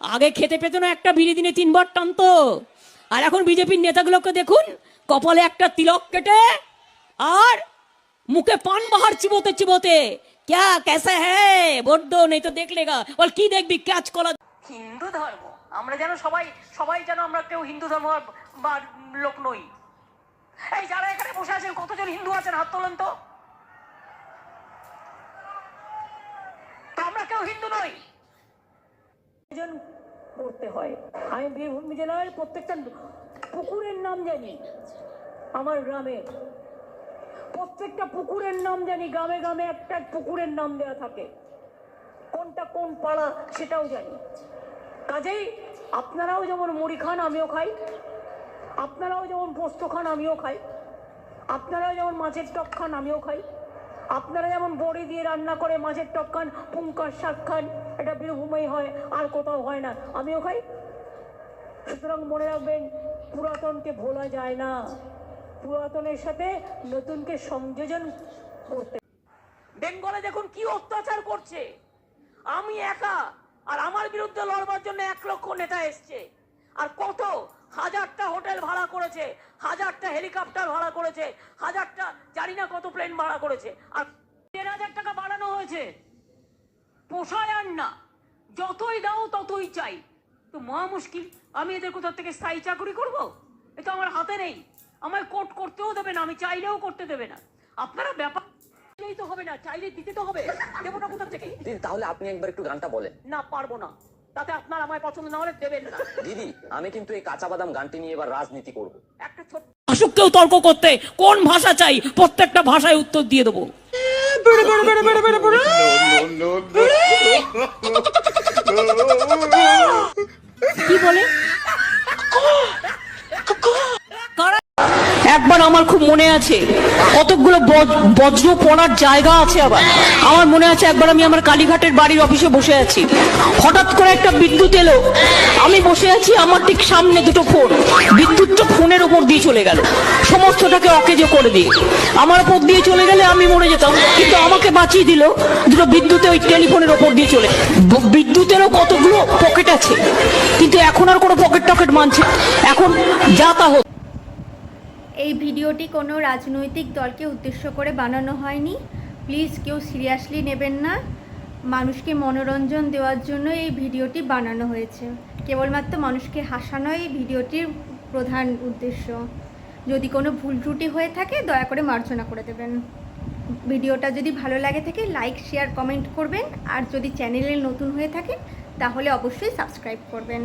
আগে খেতে পেত না একটা বিড়ি, দিনে তিনবার টানত। আর এখন বিজেপির নেতাগুলোকে দেখুন, কপালে একটা তিলক কেটে, আর মুখে পান বাহার চিবোতে চিবোতে, ক্যা কেসে হ্যাঁ বড্ড নেই তো দেখ লেগা বল, কি দেখবি, ক্যাচ কলা? হিন্দু ধর্ম। আমরা যেন সবাই সবাই যেন আমরা কেউ হিন্দু ধর্ম বা লোক নই। এই যারা এখানে বসে আছেন, কতজন হিন্দু আছেন? হাত তোলেন তো। প্রয়োজন করতে হয়। আমি বীরভূম জেলার প্রত্যেকটা পুকুরের নাম জানি। আমার গ্রামে প্রত্যেকটা পুকুরের নাম জানি। গ্রামে গ্রামে একটা পুকুরের নাম দেওয়া থাকে। কোনটা কোন পাড়া সেটাও জানি। কাজেই আপনারাও যেমন মুড়ি খান, আমিও খাই। আপনারাও যেমন পোস্ত খান, আমিও খাই। আপনারাও যেমন মাছের টক খান, আমিও খাই। আপনারা যেমন বড়ি দিয়ে রান্না করে মাছের টক খান পুঙ্কার শাক খান, এটা বীরভূমেই হয়, আর কোথাও হয় না। আমিও খাই। সুতরাং মনে রাখবেন, পুরাতনকে ভোলা যায় না। পুরাতনের সাথে নতুনকে সংযোজন করতে বেঙ্গলে দেখুন কি অত্যাচার করছে। আমি একা, আর আমার বিরুদ্ধে লড়বার জন্য এক লক্ষ নেতা এসছে। আর কত হাজারটা হোটেল ভাড়া করেছে হাজারটা হেলিকপ্টার ভাড়া করেছে হাজারটা জানি না কত প্লেন ভাড়া করেছে আর দেড় হাজার টাকা বাড়ানো হয়েছে। পোষায় আর না যতই দাও ততই চাই। তো মহা মুশকিল আমি এদের কোথাও থেকে স্থায়ী চাকরি করব? এ তো আমার হাতে নেই। আমায় কোট করতেও দেবে না আমি চাইলেও করতে দেবে না। আপনারা ব্যাপার তো হবে না চাইলে দিতে তো হবে। দেবো না কোথা থেকে? তাহলে আপনি একবার একটু গানটা বলেন। না পারব না। তাতে আপনার আমায় পছন্দ না হলে দেবেন না। দিদি আমি কিন্তু এই কাঁচা বাদাম গানটি নিয়ে এবার রাজনীতি করব। একটা ছোট অসুখকেও তর্ক করতে কোন ভাষা চাই প্রত্যেকটা ভাষায় উত্তর দিয়ে দেবো। কি বলে কারা- একবার আমার খুব মনে আছে, কতকগুলো বজ- বজ্র পড়ার জায়গা আছে আবার। আমার মনে আছে একবার আমি আমার কালীঘাটের বাড়ির অফিসে বসে আছি। হঠাৎ করে একটা বিদ্যুৎ এলো। আমি বসে আছি আমার ঠিক সামনে দুটো ফোন। বিদ্যুৎটা ফোনের ওপর দিয়ে চলে গেল। সমস্তটাকে অকেজো করে দিয়ে। আমার ওপর দিয়ে চলে গেলে আমি মরে যেতাম। কিন্তু আমাকে বাঁচিয়ে দিল দুটো বিদ্যুতে ওই টেলিফোনের ওপর দিয়ে চলে। বিদ্যুতেরও কতগুলো পকেট আছে। কিন্তু এখন আর কোনো পকেট টকেট মানছে এখন যা তা এই ভিডিওটি কোনো রাজনৈতিক দলকে উদ্দেশ্য করে বানানো হয়নি। প্লিজ কেউ সিরিয়াসলি নেবেন না। মানুষকে মনোরঞ্জন দেওয়ার জন্য এই ভিডিওটি বানানো হয়েছে। কেবলমাত্র মানুষকে হাসানো এই ভিডিওটির প্রধান উদ্দেশ্য। যদি কোনো ভুল ত্রুটি হয়ে থাকে, দয়া করে মার্জনা করে দেবেন। ভিডিওটা যদি ভালো লাগে থাকে, লাইক, শেয়ার, কমেন্ট করবেন। আর যদি চ্যানেলে নতুন হয়ে থাকেন, তাহলে অবশ্যই সাবস্ক্রাইব করবেন।